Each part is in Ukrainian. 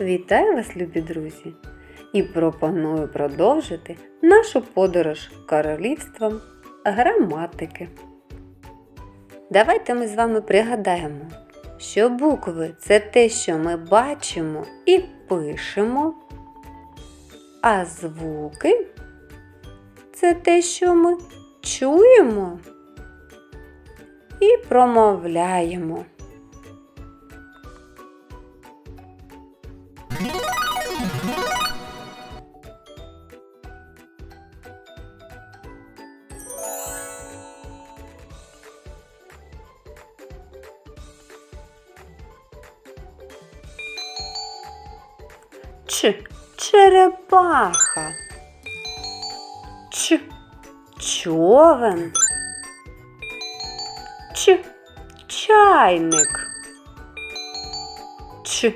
Вітаю вас, любі друзі! І пропоную продовжити нашу подорож королівством граматики. Давайте ми з вами пригадаємо, що букви це те, що ми бачимо і пишемо, а звуки це те, що ми чуємо і промовляємо. Ч. Черепаха. Ч. Човен. Ч. Чайник. Ч.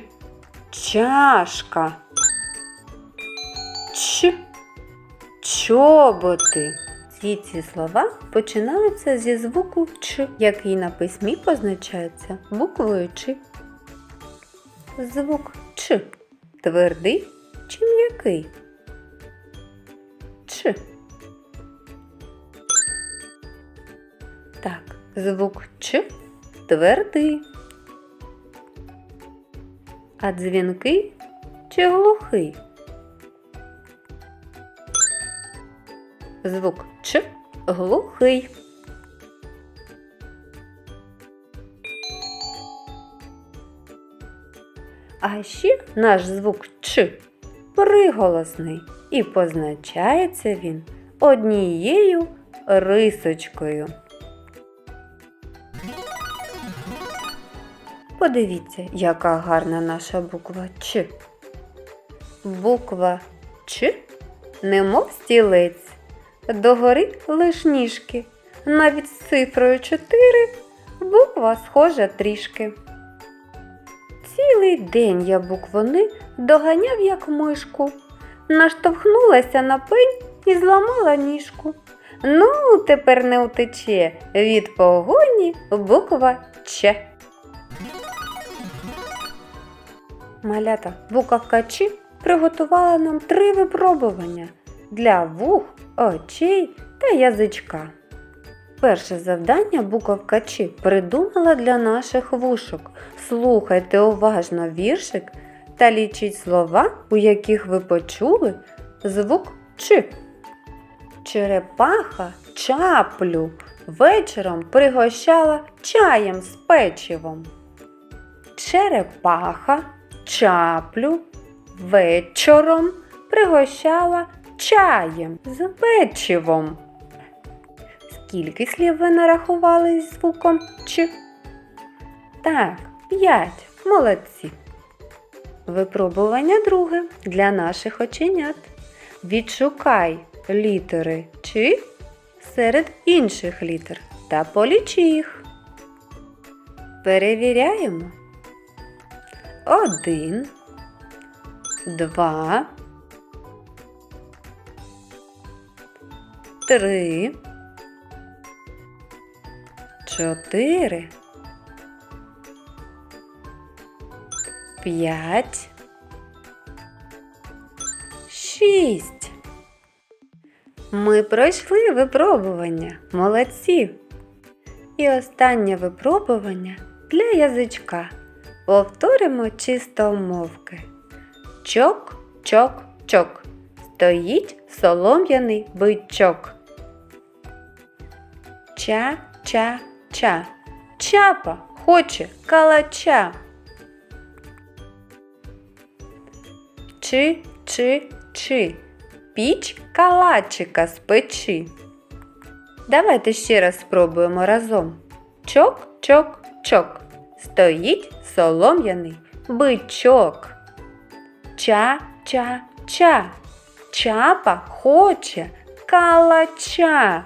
Чашка. Ч. Чоботи. Всі ці слова починаються зі звуку Ч, який на письмі позначається буквою Ч. Звук Ч. Твердий чи м'який? Ч. Так, звук Ч твердий. А дзвінкий чи глухий? Звук Ч глухий. А ще наш звук Ч приголосний і позначається він однією рисочкою. Подивіться, яка гарна наша буква Ч. Буква Ч, немов стілець, догори лиш ніжки. Навіть з цифрою 4 буква схожа трішки. Цілий день я буквони доганяв, як мишку, наштовхнулася на пень і зламала ніжку. Ну, тепер не утече від погоні буква Ч. Малята буковка Ч приготувала нам три випробування для вух, очей та язичка. Перше завдання буковка Ч придумала для наших вушок. Слухайте уважно віршик та лічіть слова, у яких ви почули звук Ч. Черепаха чаплю вечором пригощала чаєм з печивом. Черепаха чаплю вечором пригощала чаєм з печивом. Скільки слів ви нарахували зі звуком Ч? Так, п'ять. Молодці. Випробування друге для наших оченят. Відшукай літери Ч серед інших літер та полічи їх. Перевіряємо. Один, два, три, чотири, п'ять, шість. Ми пройшли випробування. Молодці. І останнє випробування для язичка. Повторимо чистомовки. Чок, чок, чок. Стоїть солом'яний бичок. Ча, ча, ча. Чапа хоче калача. Чи, чи, чи. Піч калачика з печі. Давайте ще раз спробуємо разом. Чок, чок, чок. Стоїть солом'яний бичок. Ча, ча, ча. Чапа хоче калача.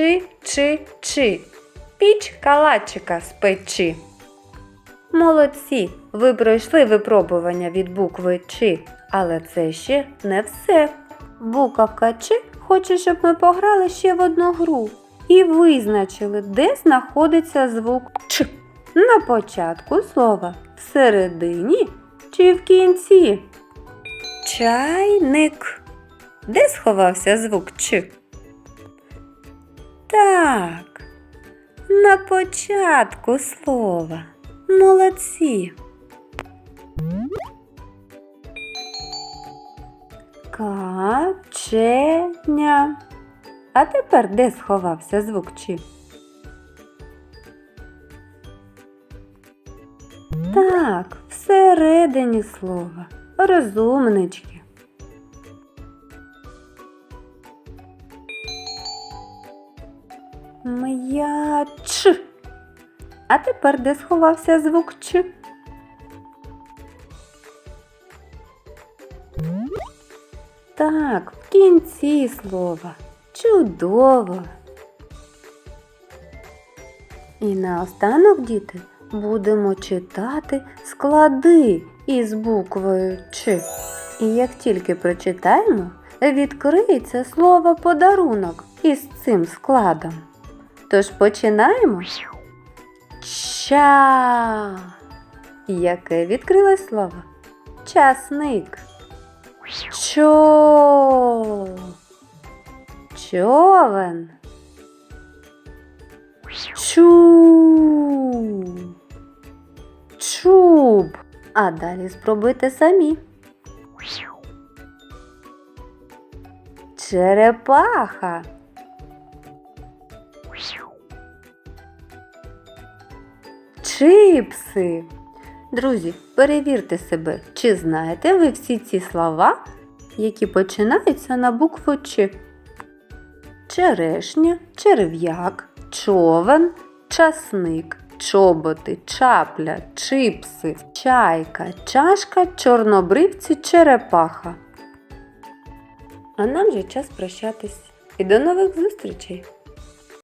Чи, чи, чи. Піч калачика з печі. Молодці! Ви пройшли випробування від букви Ч, але це ще не все. Буковка Ч хоче, щоб ми пограли ще в одну гру і визначили, де знаходиться звук Ч. На початку слова Всередині чи в кінці? Чайник. Де сховався звук Ч? Так, на початку слова. Молодці. Каченя. А тепер де сховався звук Ч? Так, всередині слова. Розумнички. М'яч. А тепер де сховався звук Ч? Так, в кінці слова. Чудово. І наостанок, діти, будемо читати склади із буквою Ч. І як тільки прочитаємо, відкриється слово подарунок із цим складом. Тож починаємо. Ча. Яке відкрилось слово? Часник. Чо. Човен. Чу. Чуб. А далі спробуйте самі. Черепаха. Чипси. Друзі, перевірте себе, чи знаєте ви всі ці слова, які починаються на букву Ч. Черешня, черв'як, човен, часник, чоботи, чапля, чипси, чайка, чашка, чорнобривці, черепаха. А нам же час прощатись. І до нових зустрічей!